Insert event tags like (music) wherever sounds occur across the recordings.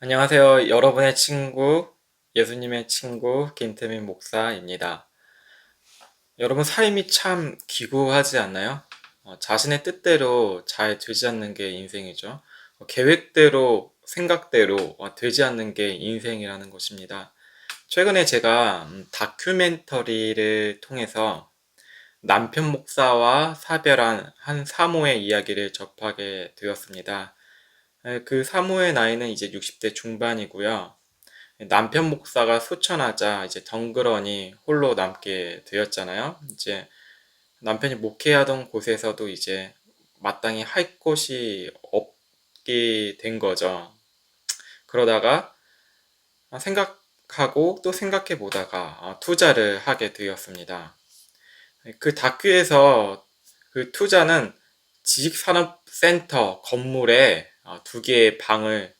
안녕하세요. 여러분의 친구, 예수님의 친구, 김태민 목사입니다. 여러분, 삶이 참 기구하지 않나요? 어, 자신의 뜻대로 잘 되지 않는 게 인생이죠. 어, 계획대로, 생각대로 어, 되지 않는 게 인생이라는 것입니다. 최근에 제가 음, 다큐멘터리를 통해서 남편 목사와 사별한 한 사모의 이야기를 접하게 되었습니다. 에, 그 사모의 나이는 이제 60대 중반이고요. 남편 목사가 소천하자 이제 덩그러니 홀로 남게 되었잖아요. 이제 남편이 목회하던 곳에서도 이제 마땅히 할 곳이 없게 된 거죠. 그러다가 생각하고 또 생각해 보다가 어, 투자를 하게 되었습니다. 그 다큐에서 그 투자는 지식산업센터 건물에 어, 두 개의 방을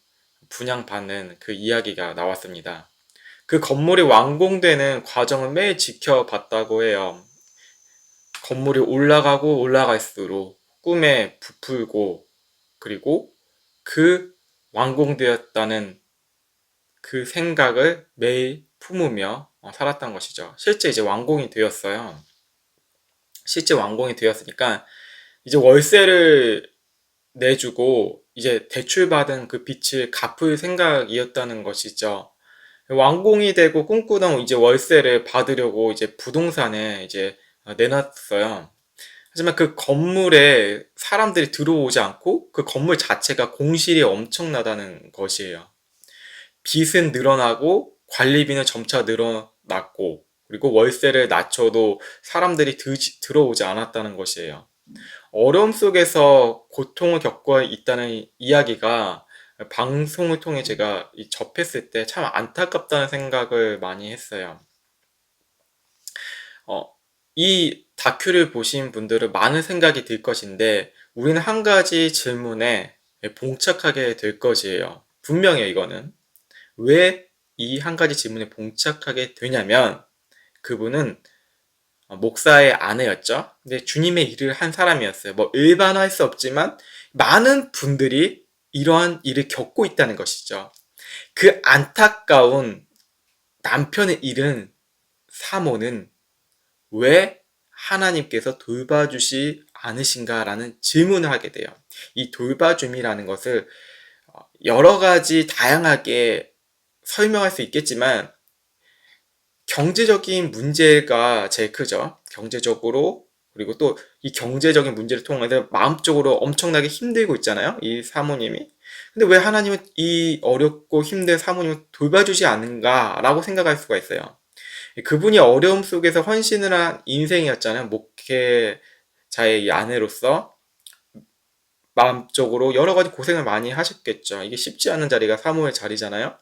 분양받는 그 이야기가 나왔습니다. 그 건물이 완공되는 과정을 매일 지켜봤다고 해요. 건물이 올라가고 올라갈수록 꿈에 부풀고 그리고 그 완공되었다는 그 생각을 매일 품으며 어, 살았던 것이죠. 실제 이제 완공이 되었어요. 실제 완공이 되었으니까 이제 월세를 내주고 이제 대출받은 그 빚을 갚을 생각이었다는 것이죠. 완공이 되고 꿈꾸던 이제 월세를 받으려고 이제 부동산에 이제 내놨어요. 하지만 그 건물에 사람들이 들어오지 않고 그 건물 자체가 공실이 엄청나다는 것이에요. 빚은 늘어나고 관리비는 점차 늘어났고 그리고 월세를 낮춰도 사람들이 드, 들어오지 않았다는 것이에요. 어려움 속에서 고통을 겪고 있다는 이야기가 방송을 통해 제가 접했을 때 참 안타깝다는 생각을 많이 했어요. 어, 이 다큐를 보신 분들은 많은 생각이 들 것인데 우리는 한 가지 질문에 봉착하게 될 것이에요. 분명해요, 이거는. 왜 이 한 가지 질문에 봉착하게 되냐면 그분은 어, 목사의 아내였죠. 근데 주님의 일을 한 사람이었어요. 뭐 일반화할 수 없지만 많은 분들이 이러한 일을 겪고 있다는 것이죠. 그 안타까운 남편의 일은 사모는 왜 하나님께서 돌봐주시 않으신가라는 질문을 하게 돼요. 이 돌봐줌이라는 것을 어, 여러 가지 다양하게 설명할 수 있겠지만 경제적인 문제가 제일 크죠. 경제적으로 그리고 또 이 경제적인 문제를 통해서 마음적으로 엄청나게 힘들고 있잖아요. 이 사모님이. 근데 왜 하나님은 이 어렵고 힘든 사모님을 돌봐주지 않는가라고 생각할 수가 있어요. 그분이 어려움 속에서 헌신을 한 인생이었잖아요. 목회자의 아내로서 마음적으로 여러 가지 고생을 많이 하셨겠죠. 이게 쉽지 않은 자리가 사모의 자리잖아요.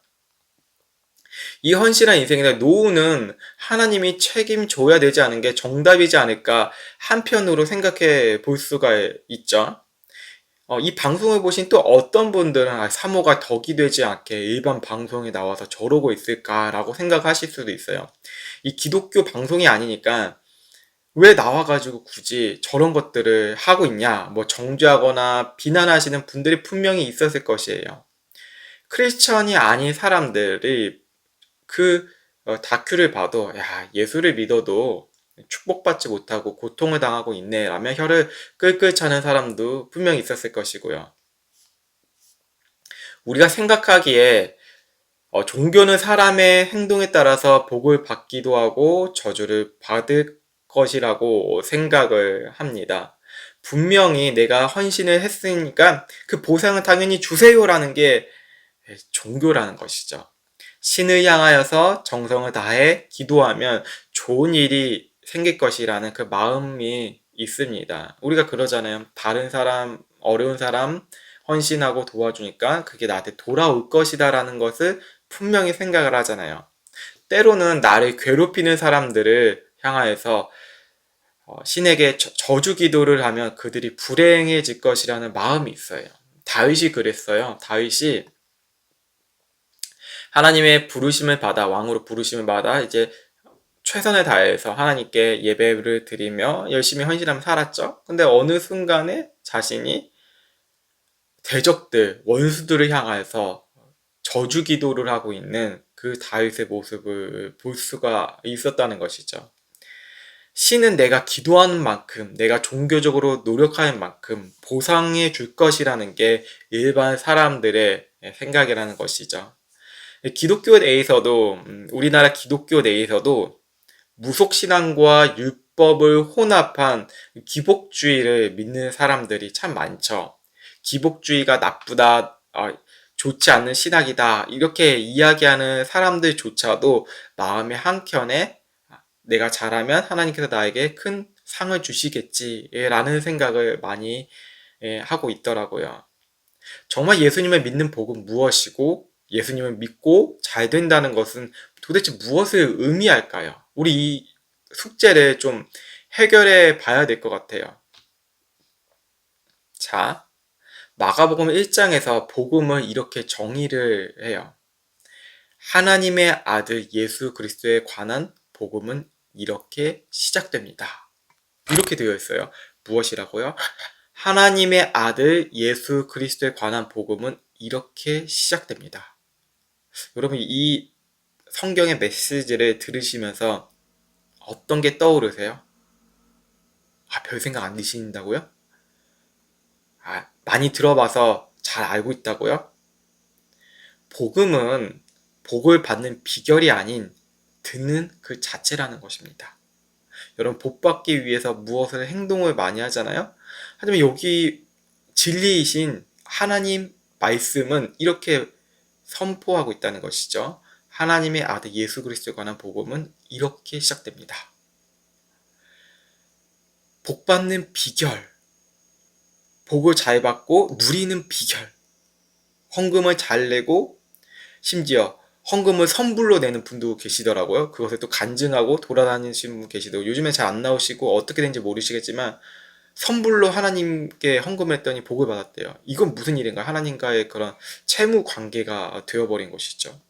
이 헌신한 인생에 노후는 하나님이 책임져야 되지 않은 게 정답이지 않을까 한편으로 생각해 볼 수가 있죠. 어, 이 방송을 보신 또 어떤 분들은 아, 사모가 덕이 되지 않게 일반 방송에 나와서 저러고 있을까라고 생각하실 수도 있어요. 이 기독교 방송이 아니니까 왜 나와가지고 굳이 저런 것들을 하고 있냐, 뭐 정죄하거나 비난하시는 분들이 분명히 있었을 것이에요. 크리스천이 아닌 사람들이 그 어, 다큐를 봐도 야 예수를 믿어도 축복받지 못하고 고통을 당하고 있네 라며 혀를 끌끌 차는 사람도 분명히 있었을 것이고요. 우리가 생각하기에 어, 종교는 사람의 행동에 따라서 복을 받기도 하고 저주를 받을 것이라고 생각을 합니다. 분명히 내가 헌신을 했으니까 그 보상은 당연히 주세요라는 게 종교라는 것이죠. 신을 향하여서 정성을 다해 기도하면 좋은 일이 생길 것이라는 그 마음이 있습니다. 우리가 그러잖아요. 다른 사람, 어려운 사람 헌신하고 도와주니까 그게 나한테 돌아올 것이다라는 것을 분명히 생각을 하잖아요. 때로는 나를 괴롭히는 사람들을 향하여서 어, 신에게 저주 기도를 하면 그들이 불행해질 것이라는 마음이 있어요. 다윗이 그랬어요. 다윗이 하나님의 부르심을 받아 왕으로 부르심을 받아 이제 최선을 다해서 하나님께 예배를 드리며 열심히 헌신하며 살았죠. 근데 어느 순간에 자신이 대적들, 원수들을 향해서 저주 기도를 하고 있는 그 다윗의 모습을 볼 수가 있었다는 것이죠. 신은 내가 기도하는 만큼, 내가 종교적으로 노력하는 만큼 보상해 줄 것이라는 게 일반 사람들의 생각이라는 것이죠. 기독교 내에서도, 음, 우리나라 기독교 내에서도 무속신앙과 율법을 혼합한 기복주의를 믿는 사람들이 참 많죠. 기복주의가 나쁘다, 아, 좋지 않는 신학이다, 이렇게 이야기하는 사람들조차도 마음의 한켠에 내가 잘하면 하나님께서 나에게 큰 상을 주시겠지라는 생각을 많이 예, 하고 있더라고요. 정말 예수님을 믿는 복은 무엇이고 예수님을 믿고 잘 된다는 것은 도대체 무엇을 의미할까요? 우리 이 숙제를 좀 해결해 봐야 될 것 같아요. 자, 마가복음 1장에서 복음을 이렇게 정의를 해요. 하나님의 아들 예수 그리스도에 관한 복음은 이렇게 시작됩니다. 이렇게 되어 있어요. 무엇이라고요? 하나님의 아들 예수 그리스도에 관한 복음은 이렇게 시작됩니다. 여러분 이 성경의 메시지를 들으시면서 어떤 게 떠오르세요? 아, 별 생각 안 드신다고요? 아, 많이 들어봐서 잘 알고 있다고요? 복음은 복을 받는 비결이 아닌 듣는 그 자체라는 것입니다. 여러분, 복 받기 위해서 무엇을 행동을 많이 하잖아요? 하지만 여기 진리이신 하나님 말씀은 이렇게 선포하고 있다는 것이죠. 하나님의 아들 예수 그리스도에 관한 복음은 이렇게 시작됩니다. 복 받는 비결, 복을 잘 받고 누리는 비결, 헌금을 잘 내고 심지어 헌금을 선불로 내는 분도 계시더라고요. 그것을 또 간증하고 돌아다니시는 분 계시고 요즘에 잘 안 나오시고 어떻게 된지 모르시겠지만 선불로 하나님께 헌금을 했더니 복을 받았대요. 이건 무슨 일인가? 하나님과의 그런 채무 관계가 되어버린 것이죠.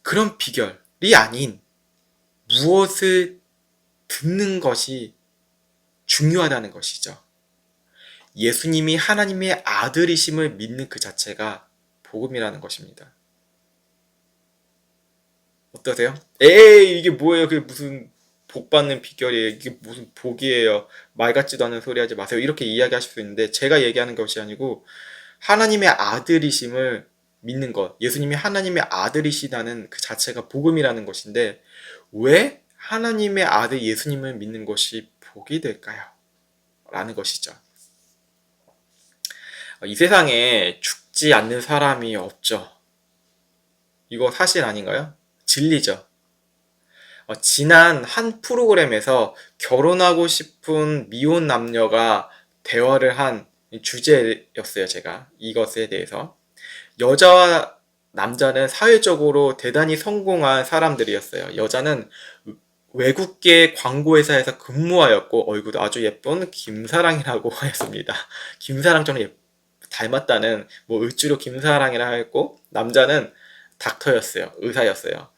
그런 비결이 아닌 무엇을 듣는 것이 중요하다는 것이죠. 예수님이 하나님의 아들이심을 믿는 그 자체가 복음이라는 것입니다. 어떠세요? 에이 이게 뭐예요? 그게 무슨 복 받는 비결이에요. 이게 무슨 복이에요. 말 같지도 않은 소리 하지 마세요. 이렇게 이야기하실 수 있는데 제가 얘기하는 것이 아니고 하나님의 아들이심을 믿는 것. 예수님이 하나님의 아들이시다는 그 자체가 복음이라는 것인데 왜 하나님의 아들 예수님을 믿는 것이 복이 될까요? 라는 것이죠. 이 세상에 죽지 않는 사람이 없죠. 이거 사실 아닌가요? 진리죠. 어, 지난 한 프로그램에서 결혼하고 싶은 미혼 남녀가 대화를 한 주제였어요, 제가. 이것에 대해서. 여자와 남자는 사회적으로 대단히 성공한 사람들이었어요. 여자는 외국계 광고회사에서 근무하였고 얼굴도 아주 예쁜 김사랑이라고 (laughs) 하였습니다. 김사랑처럼 예, 닮았다는 뭐 을주로 김사랑이라 했고 남자는 닥터였어요. 의사였어요.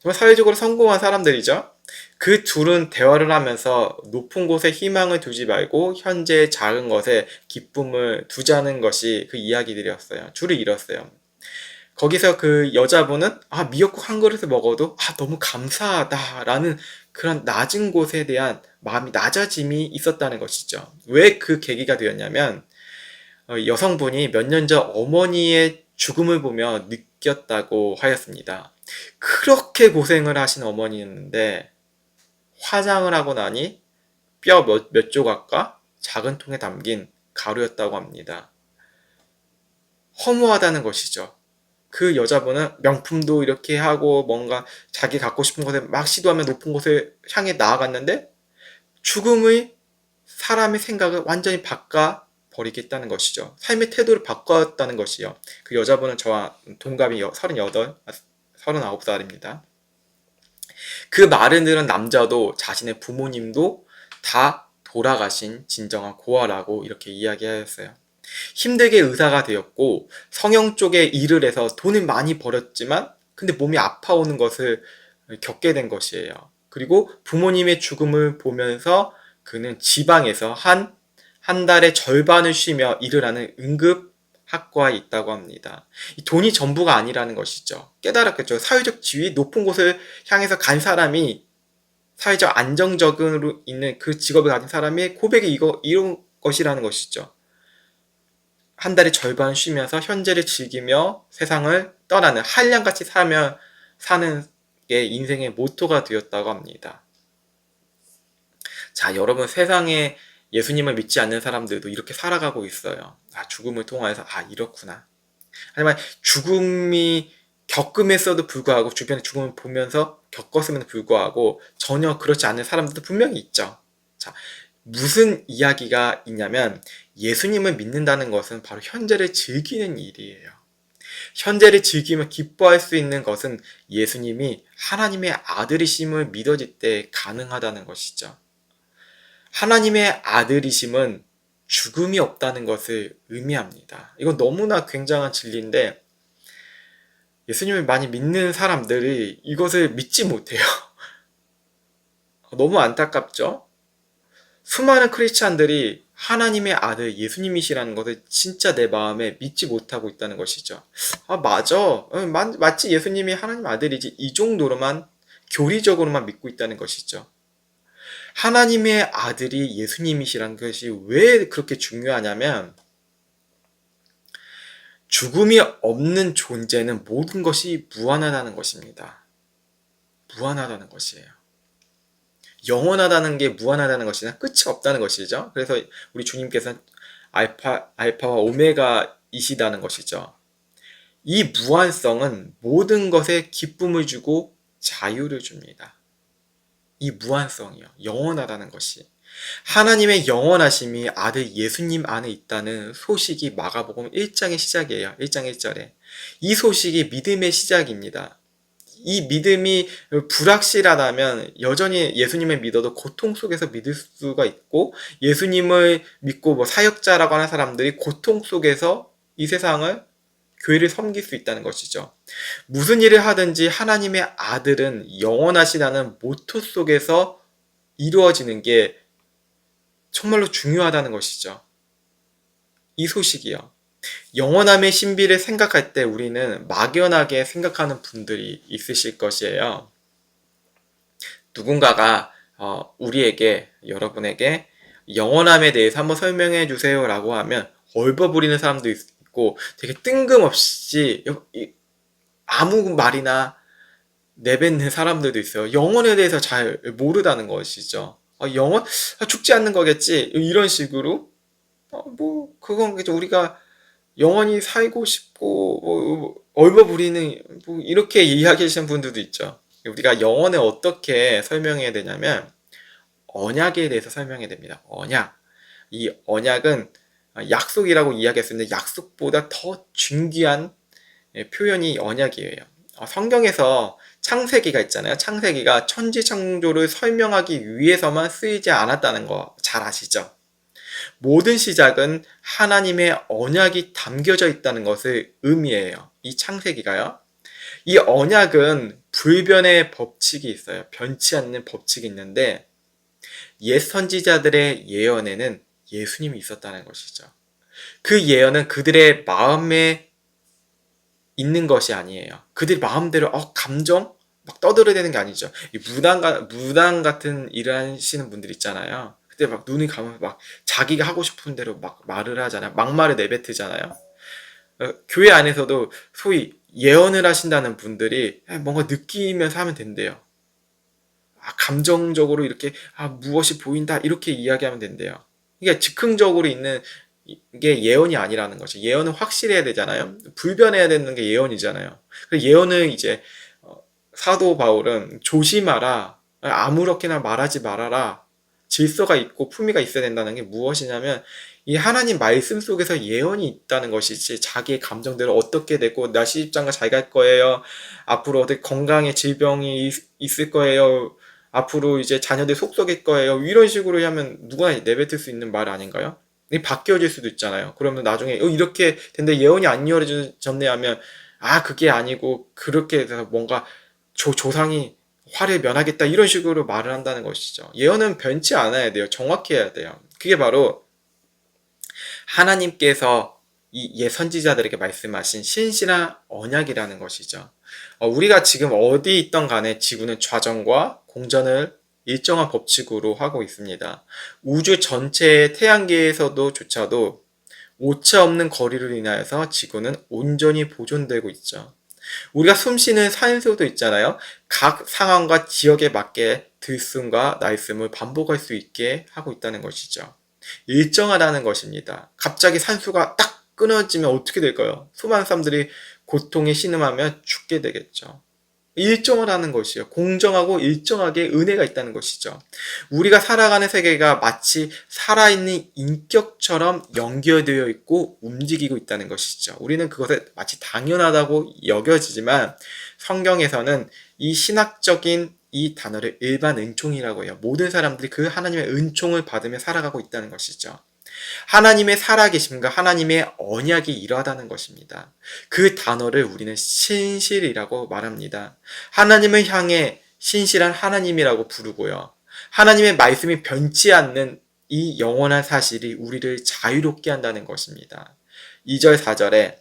정말 사회적으로 성공한 사람들이죠. 그 둘은 대화를 하면서 높은 곳에 희망을 두지 말고 현재 작은 것에 기쁨을 두자는 것이 그 이야기들이었어요. 줄을 잃었어요. 거기서 그 여자분은 아 미역국 한 그릇을 먹어도 아 너무 감사하다라는 그런 낮은 곳에 대한 마음이 낮아짐이 있었다는 것이죠. 왜 그 계기가 되었냐면 어, 여성분이 몇 년 전 어머니의 죽음을 보며 느 꼈다고 하였습니다. 그렇게 고생을 하신 어머니였는데 화장을 하고 나니 뼈 몇, 몇 조각과 작은 통에 담긴 가루였다고 합니다. 허무하다는 것이죠. 그 여자분은 명품도 이렇게 하고 뭔가 자기 갖고 싶은 것에 막 시도하며 높은 곳에 향해 나아갔는데 죽음의 사람의 생각을 완전히 바꿔 버리겠다는 것이죠. 삶의 태도를 바꿨다는 것이요. 그 여자분은 저와 동갑이 38, 39살입니다. 그 말을 들은 남자도 자신의 부모님도 다 돌아가신 진정한 고아라고 이렇게 이야기하였어요. 힘들게 의사가 되었고 성형 쪽에 일을 해서 돈을 많이 벌었지만 근데 몸이 아파오는 것을 겪게 된 것이에요. 그리고 부모님의 죽음을 보면서 그는 지방에서 한, 한 달에 절반을 쉬며 일을 하는 응급 학과에 있다고 합니다. 이 돈이 전부가 아니라는 것이죠. 깨달았겠죠. 사회적 지위 높은 곳을 향해서 간 사람이 사회적 안정적으로 있는 그 직업을 가진 사람의 고백이 이거 이런 것이라는 것이죠. 한 달의 절반 쉬면서 현재를 즐기며 세상을 떠나는 한량같이 살며 사는 게 인생의 모토가 되었다고 합니다. 자, 여러분 세상에 예수님을 믿지 않는 사람들도 이렇게 살아가고 있어요. 아, 죽음을 통해서 아, 이렇구나. 하지만 죽음이 겪음에서도 불구하고 주변에 죽음을 보면서 겪었음에도 불구하고 전혀 그렇지 않은 사람들도 분명히 있죠. 자, 무슨 이야기가 있냐면 예수님을 믿는다는 것은 바로 현재를 즐기는 일이에요. 현재를 즐기며 기뻐할 수 있는 것은 예수님이 하나님의 아들이심을 믿어질 때 가능하다는 것이죠. 하나님의 아들이심은 죽음이 없다는 것을 의미합니다. 이건 너무나 굉장한 진리인데 예수님을 많이 믿는 사람들이 이것을 믿지 못해요. (laughs) 너무 안타깝죠? 수많은 크리스찬들이 하나님의 아들 예수님이시라는 것을 진짜 내 마음에 믿지 못하고 있다는 것이죠. 아, 맞아. 맞지. 예수님이 하나님 아들이지. 이 정도로만 교리적으로만 믿고 있다는 것이죠. 하나님의 아들이 예수님이시라는 것이 왜 그렇게 중요하냐면 죽음이 없는 존재는 모든 것이 무한하다는 것입니다. 무한하다는 것이에요. 영원하다는 게 무한하다는 것이나 끝이 없다는 것이죠. 그래서 우리 주님께서는 알파, 알파와 오메가이시다는 것이죠. 이 무한성은 모든 것에 기쁨을 주고 자유를 줍니다. 이 무한성이요. 영원하다는 것이. 하나님의 영원하심이 아들 예수님 안에 있다는 소식이 마가복음 1장의 시작이에요. 1장 1절에. 이 소식이 믿음의 시작입니다. 이 믿음이 불확실하다면 여전히 예수님을 믿어도 고통 속에서 믿을 수가 있고 예수님을 믿고 뭐 사역자라고 하는 사람들이 고통 속에서 이 세상을 교회를 섬길 수 있다는 것이죠. 무슨 일을 하든지 하나님의 아들은 영원하시다는 모토 속에서 이루어지는 게 정말로 중요하다는 것이죠. 이 소식이요. 영원함의 신비를 생각할 때 우리는 막연하게 생각하는 분들이 있으실 것이에요. 누군가가 어, 우리에게 여러분에게 영원함에 대해서 한번 설명해 주세요라고 하면 얼버무리는 사람도 있 고 되게 뜬금없이 아무 말이나 내뱉는 사람들도 있어요. 영혼에 대해서 잘 모르다는 것이죠. 아, 영혼 아, 죽지 않는 거겠지 이런 식으로 어, 뭐 그건 그죠 우리가 영원히 살고 싶고 뭐, 얼버무리는 뭐 이렇게 이야기하시는 분들도 있죠. 우리가 영혼을 어떻게 설명해야 되냐면 언약에 대해서 설명해야 됩니다. 언약. 이 언약은 약속이라고 이야기했었는데 약속보다 더 중귀한 예, 표현이 언약이에요. 어, 성경에서 창세기가 있잖아요. 창세기가 천지 창조를 설명하기 위해서만 쓰이지 않았다는 거 잘 아시죠? 모든 시작은 하나님의 언약이 담겨져 있다는 것을 의미해요. 이 창세기가요. 이 언약은 불변의 법칙이 있어요. 변치 않는 법칙이 있는데 옛 선지자들의 예언에는 예수님이 있었다는 것이죠. 그 예언은 그들의 마음에 있는 것이 아니에요. 그들 마음대로 어 감정 막 떠들어대는 게 아니죠. 이 무당, 무당 같은 일을 하시는 분들 있잖아요. 그때 막 눈이 감으면 막 자기가 하고 싶은 대로 막 말을 하잖아요. 막말을 내뱉으잖아요. 어, 교회 안에서도 소위 예언을 하신다는 분들이 뭔가 느끼면서 하면 된대요. 아, 감정적으로 이렇게 아, 무엇이 보인다 이렇게 이야기하면 된대요. 이게 즉흥적으로 있는 게 예언이 아니라는 거죠. 예언은 확실해야 되잖아요. 불변해야 되는 게 예언이잖아요. 그 예언을 이제 사도 바울은 조심하라. 아무렇게나 말하지 말아라. 질서가 있고 품위가 있어야 된다는 게 무엇이냐면 이 하나님 말씀 속에서 예언이 있다는 것이지 자기의 감정대로 어떻게 되고 나 시집장가 잘 갈 거예요. 앞으로 어떻게 건강에 질병이 있을 거예요. 앞으로 이제 자녀들 속썩일 거예요. 이런 식으로 하면 누구나 내뱉을 수 있는 말 아닌가요? 이 바뀌어질 수도 있잖아요. 그러면 나중에 어, 이렇게 된데 예언이 안 이루어졌네 하면 아 그게 아니고 그렇게 돼서 뭔가 조, 조상이 화를 면하겠다 이런 식으로 말을 한다는 것이죠. 예언은 변치 않아야 돼요. 정확해야 돼요. 그게 바로 하나님께서 이 예선지자들에게 말씀하신 신실한 언약이라는 것이죠. 어, 우리가 지금 어디 있던 간에 지구는 좌전과 공전을 일정한 법칙으로 하고 있습니다. 우주 전체의 태양계에서도 조차도 오차 없는 거리로 인하여서 지구는 온전히 보존되고 있죠. 우리가 숨쉬는 산소도 있잖아요. 각 상황과 지역에 맞게 들숨과 날숨을 반복할 수 있게 하고 있다는 것이죠. 일정하다는 것입니다. 갑자기 산소가 딱 끊어지면 어떻게 될까요? 수많은 사람들이 고통에 신음하며 죽게 되겠죠. 일정하다는 것이요. 공정하고 일정하게 은혜가 있다는 것이죠. 우리가 살아가는 세계가 마치 살아있는 인격처럼 연결되어 있고 움직이고 있다는 것이죠. 우리는 그것을 마치 당연하다고 여겨지지만 성경에서는 이 신학적인 이 단어를 일반 은총이라고 해요. 모든 사람들이 그 하나님의 은총을 받으며 살아가고 있다는 것이죠. 하나님의 살아계심과 하나님의 언약이 이러하다는 것입니다. 그 단어를 우리는 신실이라고 말합니다. 하나님을 향해 신실한 하나님이라고 부르고요. 하나님의 말씀이 변치 않는 이 영원한 사실이 우리를 자유롭게 한다는 것입니다. 2절, 4절에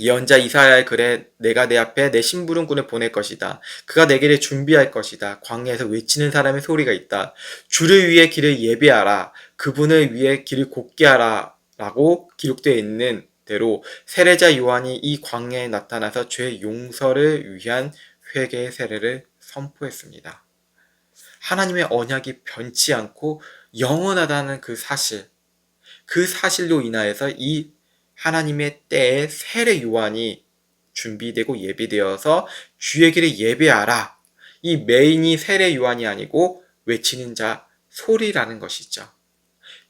예언자 이사야의 글에 내가 내 앞에 내 심부름꾼을 보낼 것이다. 그가 내 길을 준비할 것이다. 광야에서 외치는 사람의 소리가 있다. 주를 위해 길을 예비하라. 그분을 위해 길을 곱게 하라. 라고 기록되어 있는 대로 세례자 요한이 이 광야에 나타나서 죄 용서를 위한 회개의 세례를 선포했습니다. 하나님의 언약이 변치 않고 영원하다는 그 사실, 그 사실로 인하여서 이 하나님의 때에 세례 요한이 준비되고 예비되어서 주의 길을 예배하라. 이 메인이 세례 요한이 아니고 외치는 자 소리라는 것이죠.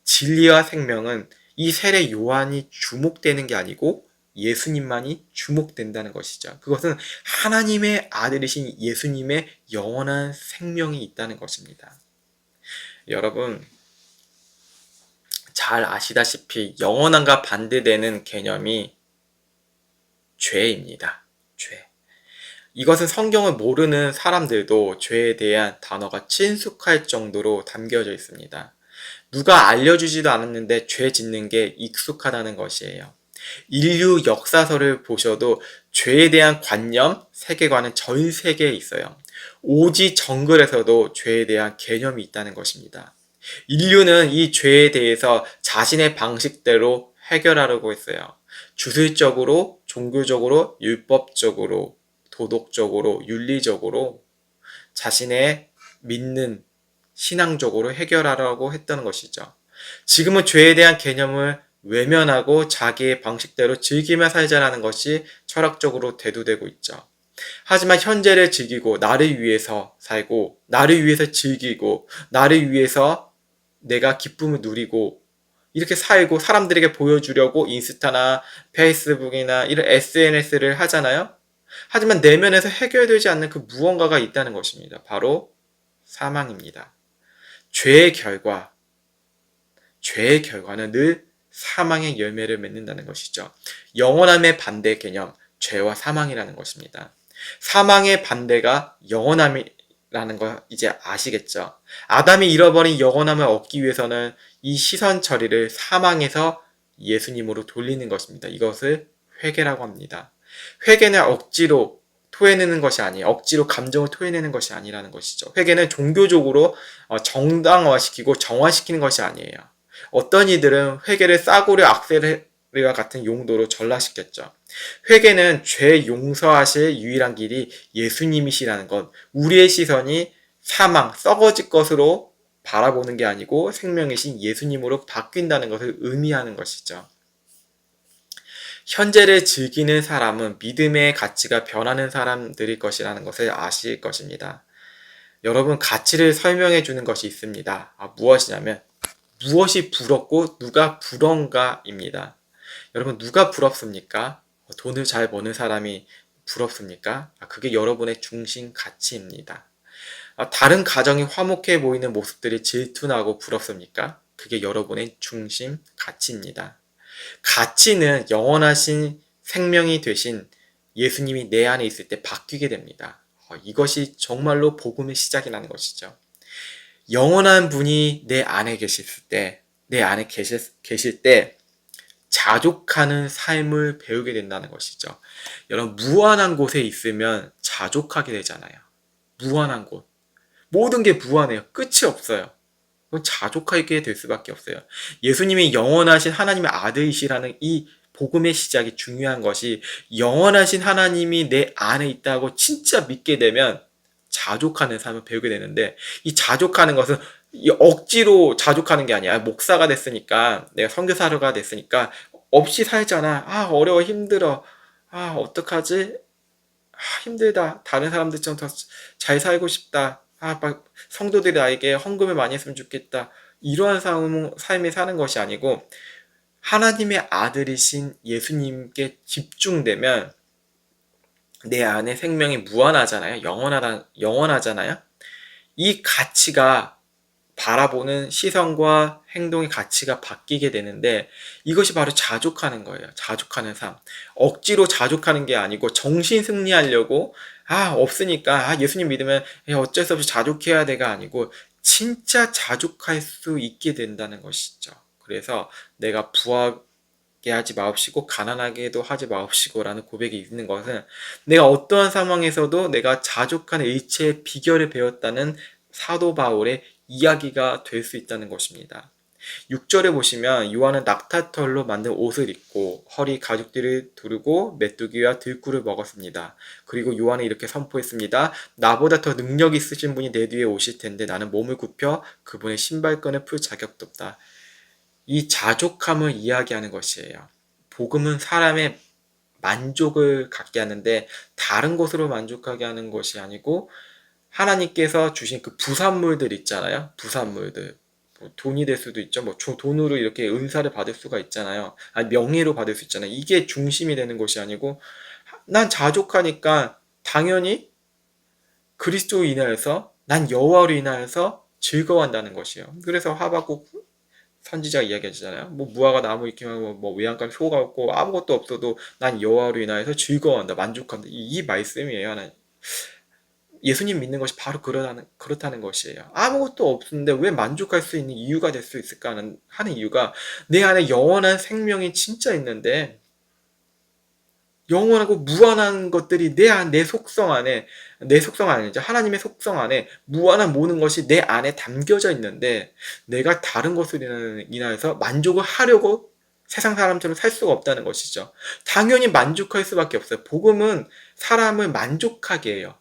진리와 생명은 이 세례 요한이 주목되는 게 아니고 예수님만이 주목된다는 것이죠. 그것은 하나님의 아들이신 예수님의 영원한 생명이 있다는 것입니다. 여러분, 잘 아시다시피 영원함과 반대되는 개념이 죄입니다. 죄. 이것은 성경을 모르는 사람들도 죄에 대한 단어가 친숙할 정도로 담겨져 있습니다. 누가 알려주지도 않았는데 죄 짓는 게 익숙하다는 것이에요. 인류 역사서를 보셔도 죄에 대한 관념, 세계관은 전 세계에 있어요. 오지 정글에서도 죄에 대한 개념이 있다는 것입니다. 인류는 이 죄에 대해서 자신의 방식대로 해결하려고 했어요. 주술적으로, 종교적으로, 율법적으로, 도덕적으로, 윤리적으로 자신의 믿는 신앙적으로 해결하려고 했던 것이죠. 지금은 죄에 대한 개념을 외면하고 자기의 방식대로 즐기며 살자라는 것이 철학적으로 대두되고 있죠. 하지만 현재를 즐기고 나를 위해서 살고 나를 위해서 즐기고 나를 위해서 내가 기쁨을 누리고 이렇게 살고 사람들에게 보여주려고 인스타나 페이스북이나 이런 SNS를 하잖아요. 하지만 내면에서 해결되지 않는 그 무언가가 있다는 것입니다. 바로 사망입니다. 죄의 결과, 죄의 결과는 늘 사망의 열매를 맺는다는 것이죠. 영원함의 반대 개념, 죄와 사망이라는 것입니다. 사망의 반대가 영원함이 라는 거 이제 아시겠죠? 아담이 잃어버린 영원함을 얻기 위해서는 이 시선 처리를 사망에서 예수님으로 돌리는 것입니다. 이것을 회개라고 합니다. 회개는 억지로 토해내는 것이 아니에요. 억지로 감정을 토해내는 것이 아니라는 것이죠. 회개는 종교적으로 어, 정당화시키고 정화시키는 것이 아니에요. 어떤 이들은 회개를 싸구려 악셀과 같은 용도로 전락시켰죠. 회개는 죄 용서하실 유일한 길이 예수님이시라는 것. 우리의 시선이 사망, 썩어질 것으로 바라보는 게 아니고 생명이신 예수님으로 바뀐다는 것을 의미하는 것이죠. 현재를 즐기는 사람은 믿음의 가치가 변하는 사람들일 것이라는 것을 아실 것입니다. 여러분, 가치를 설명해 주는 것이 있습니다. 아, 무엇이냐면, 무엇이 부럽고 누가 부러운가입니다. 여러분, 누가 부럽습니까? 돈을 잘 버는 사람이 부럽습니까? 아, 그게 여러분의 중심 가치입니다. 아, 다른 가정이 화목해 보이는 모습들이 질투나고 부럽습니까? 그게 여러분의 중심 가치입니다. 가치는 영원하신 생명이 되신 예수님이 내 안에 있을 때 바뀌게 됩니다. 어, 이것이 정말로 복음의 시작이라는 것이죠. 영원한 분이 내 안에 계실 때, 내 안에 계실, 계실 때, 자족하는 삶을 배우게 된다는 것이죠. 여러분, 무한한 곳에 있으면 자족하게 되잖아요. 무한한 곳. 모든 게 무한해요. 끝이 없어요. 그건 자족하게 될 수밖에 없어요. 예수님이 영원하신 하나님의 아들이시라는 이 복음의 시작이 중요한 것이 영원하신 하나님이 내 안에 있다고 진짜 믿게 되면 자족하는 삶을 배우게 되는데 이 자족하는 것은 이 억지로 자족하는 게 아니야. 목사가 됐으니까 내가 선교사로가 됐으니까 없이 살잖아. 아 어려워 힘들어. 아 어떡하지? 아, 힘들다. 다른 사람들처럼 더 잘 살고 싶다. 아, 막 성도들이 나에게 헌금을 많이 했으면 좋겠다. 이러한 삶, 삶이 사는 것이 아니고 하나님의 아들이신 예수님께 집중되면 내 안에 생명이 무한하잖아요. 영원하다, 영원하잖아요. 이 가치가 바라보는 시선과 행동의 가치가 바뀌게 되는데 이것이 바로 자족하는 거예요. 자족하는 삶. 억지로 자족하는 게 아니고 정신 승리하려고 아 없으니까 아 예수님 믿으면 어쩔 수 없이 자족해야 돼가 아니고 진짜 자족할 수 있게 된다는 것이죠. 그래서 내가 부하게 하지 마옵시고 가난하게도 하지 마옵시고라는 고백이 있는 것은 내가 어떠한 상황에서도 내가 자족하는 일체의 비결을 배웠다는 사도 바울의 이야기가 될 수 있다는 것입니다. 6절에 보시면 요한은 낙타털로 만든 옷을 입고 허리 가죽띠를 두르고 메뚜기와 들꿀을 먹었습니다. 그리고 요한은 이렇게 선포했습니다. 나보다 더 능력 있으신 분이 내 뒤에 오실 텐데 나는 몸을 굽혀 그분의 신발끈을 풀 자격도 없다. 이 자족함을 이야기하는 것이에요. 복음은 사람의 만족을 갖게 하는데 다른 것으로 만족하게 하는 것이 아니고 하나님께서 주신 그 부산물들 있잖아요. 부산물들. 뭐 돈이 될 수도 있죠. 뭐 돈으로 이렇게 은사를 받을 수가 있잖아요. 아니 명예로 받을 수 있잖아요. 이게 중심이 되는 것이 아니고 난 자족하니까 당연히 그리스도로 인하여서 난 여호와로 인하여서 즐거워한다는 것이에요. 그래서 하박국 선지자가 이야기하잖아요. 뭐 무화과 나무 있기만 하고 뭐 외양간 소가 없고 아무것도 없어도 난 여호와로 인하여서 즐거워한다, 만족한다. 이, 이 말씀이에요. 하나님. 예수님 믿는 것이 바로 그러다는, 그렇다는 것이에요. 아무것도 없는데 왜 만족할 수 있는 이유가 될 수 있을까 하는, 하는 이유가 내 안에 영원한 생명이 진짜 있는데 영원하고 무한한 것들이 내 안, 내 속성 안에, 내 속성 안이죠. 하나님의 속성 안에 무한한 모든 것이 내 안에 담겨져 있는데 내가 다른 것을 인하여서 만족을 하려고 세상 사람처럼 살 수가 없다는 것이죠. 당연히 만족할 수밖에 없어요. 복음은 사람을 만족하게 해요.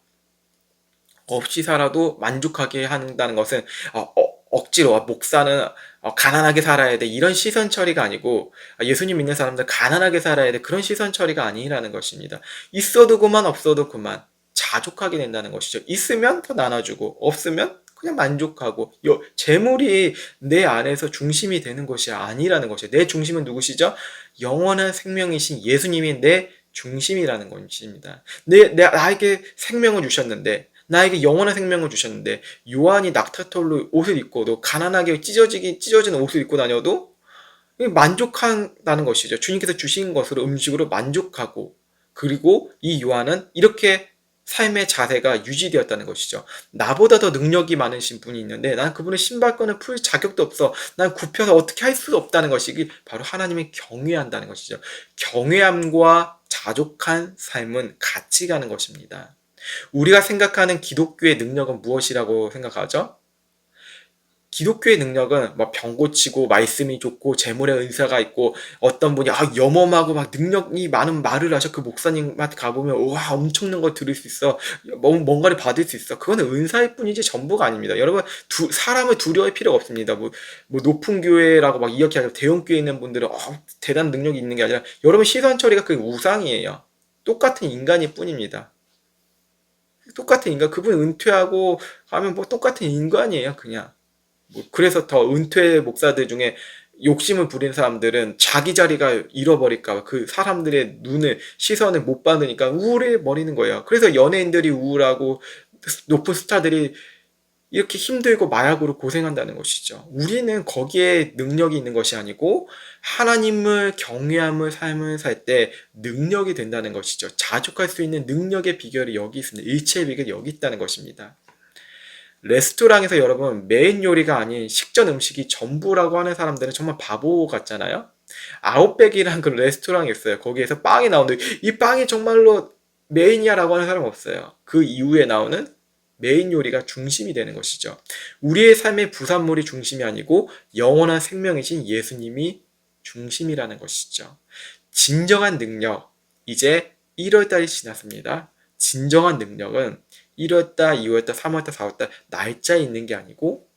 없이 살아도 만족하게 한다는 것은 어, 어, 억지로 목사는 어, 가난하게 살아야 돼 이런 시선 처리가 아니고 아, 예수님 믿는 사람들 가난하게 살아야 돼 그런 시선 처리가 아니라는 것입니다. 있어도 그만 없어도 그만 자족하게 된다는 것이죠. 있으면 더 나눠주고 없으면 그냥 만족하고 재물이 내 안에서 중심이 되는 것이 아니라는 것이에요. 내 중심은 누구시죠? 영원한 생명이신 예수님이 내 중심이라는 것입니다. 내, 내 나에게 생명을 주셨는데 나에게 영원한 생명을 주셨는데 요한이 낙타털로 옷을 입고도 가난하게 찢어지기 찢어지는 옷을 입고 다녀도 만족한다는 것이죠. 주님께서 주신 것으로 음식으로 만족하고 그리고 이 요한은 이렇게 삶의 자세가 유지되었다는 것이죠. 나보다 더 능력이 많으신 분이 있는데 난 그분의 신발끈을 풀 자격도 없어. 난 굽혀서 어떻게 할 수 없다는 것이 바로 하나님의 경외한다는 것이죠. 경외함과 자족한 삶은 같이 가는 것입니다. 우리가 생각하는 기독교의 능력은 무엇이라고 생각하죠? 기독교의 능력은 막 병 고치고 말씀이 좋고 재물의 은사가 있고 어떤 분이 아 염험하고 막 능력이 많은 말을 하셔. 그 목사님한테 가보면 와 엄청난 걸 들을 수 있어. 뭐, 뭔가를 받을 수 있어. 그거는 은사일 뿐이지 전부가 아닙니다. 여러분 두, 사람을 두려워할 필요가 없습니다. 뭐, 뭐 높은 교회라고 막 이렇게 대형 교회에 있는 분들은 어, 대단한 능력이 있는 게 아니라 여러분 시선 처리가 그 우상이에요. 똑같은 인간일 뿐입니다 똑같은 인간. 그분 은퇴하고 가면 뭐 똑같은 인간이에요, 그냥. 뭐 그래서 더 은퇴 목사들 중에 욕심을 부린 사람들은 자기 자리가 잃어버릴까 그 사람들의 눈을 시선을 못 받으니까 우울해 버리는 거예요. 그래서 연예인들이 우울하고 높은 스타들이 이렇게 힘들고 마약으로 고생한다는 것이죠. 우리는 거기에 능력이 있는 것이 아니고 하나님을 경외함을 삶을 살 때 능력이 된다는 것이죠. 자족할 수 있는 능력의 비결이 여기 있습니다. 일체의 비결이 여기 있다는 것입니다. 레스토랑에서 여러분 메인 요리가 아닌 식전 음식이 전부라고 하는 사람들은 정말 바보 같잖아요. 아웃백이라는 그 레스토랑이 있어요. 거기에서 빵이 나오는데 이 빵이 정말로 메인이야라고 하는 사람 없어요. 그 이후에 나오는 메인 요리가 중심이 되는 것이죠. 우리의 삶의 부산물이 중심이 아니고 영원한 생명이신 예수님이 중심이라는 것이죠. 진정한 능력, 이제 1월달이 지났습니다. 진정한 능력은 1월달, 2월달, 3월달, 4월달 날짜에 있는 게 아니고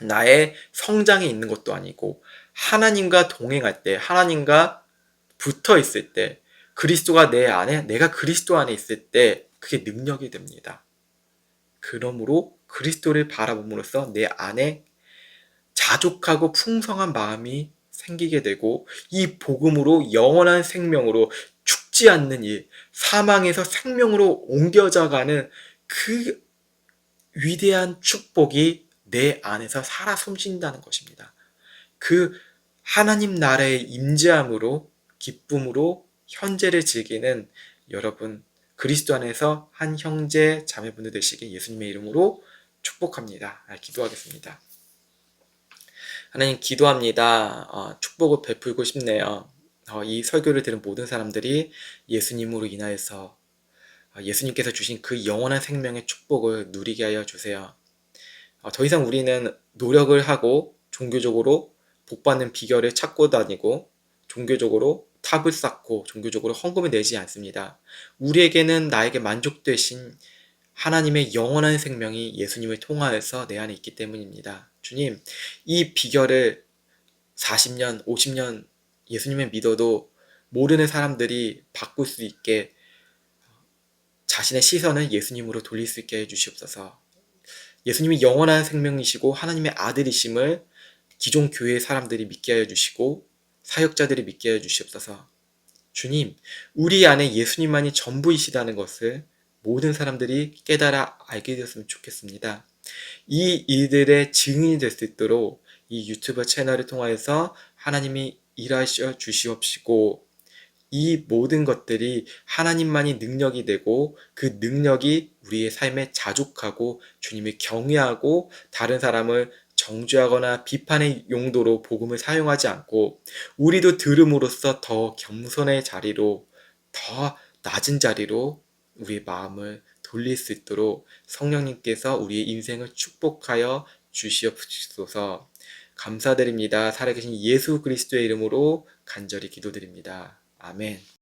나의 성장에 있는 것도 아니고 하나님과 동행할 때, 하나님과 붙어 있을 때, 그리스도가 내 안에, 내가 그리스도 안에 있을 때 그게 능력이 됩니다. 그러므로 그리스도를 바라봄으로써 내 안에 자족하고 풍성한 마음이 생기게 되고 이 복음으로 영원한 생명으로 죽지 않는 일, 사망에서 생명으로 옮겨져가는 그 위대한 축복이 내 안에서 살아 숨쉰다는 것입니다. 그 하나님 나라의 임재함으로 기쁨으로 현재를 즐기는 여러분 그리스도 안에서 한 형제 자매분들 되시길 예수님의 이름으로 축복합니다. 아, 기도하겠습니다. 하나님 기도합니다. 어, 축복을 베풀고 싶네요. 어, 이 설교를 들은 모든 사람들이 예수님으로 인하여서 어, 예수님께서 주신 그 영원한 생명의 축복을 누리게 하여 주세요. 어, 더 이상 우리는 노력을 하고 종교적으로 복받는 비결을 찾고 다니고 종교적으로 탑을 쌓고 종교적으로 헌금을 내지 않습니다. 우리에게는 나에게 만족되신 하나님의 영원한 생명이 예수님을 통하여서 내 안에 있기 때문입니다. 주님, 이 비결을 40년, 50년 예수님을 믿어도 모르는 사람들이 바꿀 수 있게 자신의 시선을 예수님으로 돌릴 수 있게 해주시옵소서. 예수님이 영원한 생명이시고 하나님의 아들이심을 기존 교회의 사람들이 믿게 하여 주시고 사역자들이 믿게 하여 주시옵소서. 주님, 우리 안에 예수님만이 전부이시다는 것을 모든 사람들이 깨달아 알게 되었으면 좋겠습니다. 이 일들의 증인이 될 수 있도록 이 유튜브 채널을 통하여서 하나님이 일하셔 주시옵시고 이 모든 것들이 하나님만이 능력이 되고 그 능력이 우리의 삶에 자족하고 주님을 경외하고 다른 사람을 정죄하거나 비판의 용도로 복음을 사용하지 않고 우리도 들음으로써 더 겸손의 자리로 더 낮은 자리로 우리의 마음을 돌릴 수 있도록 성령님께서 우리의 인생을 축복하여 주시옵소서 감사드립니다. 살아계신 예수 그리스도의 이름으로 간절히 기도드립니다. 아멘.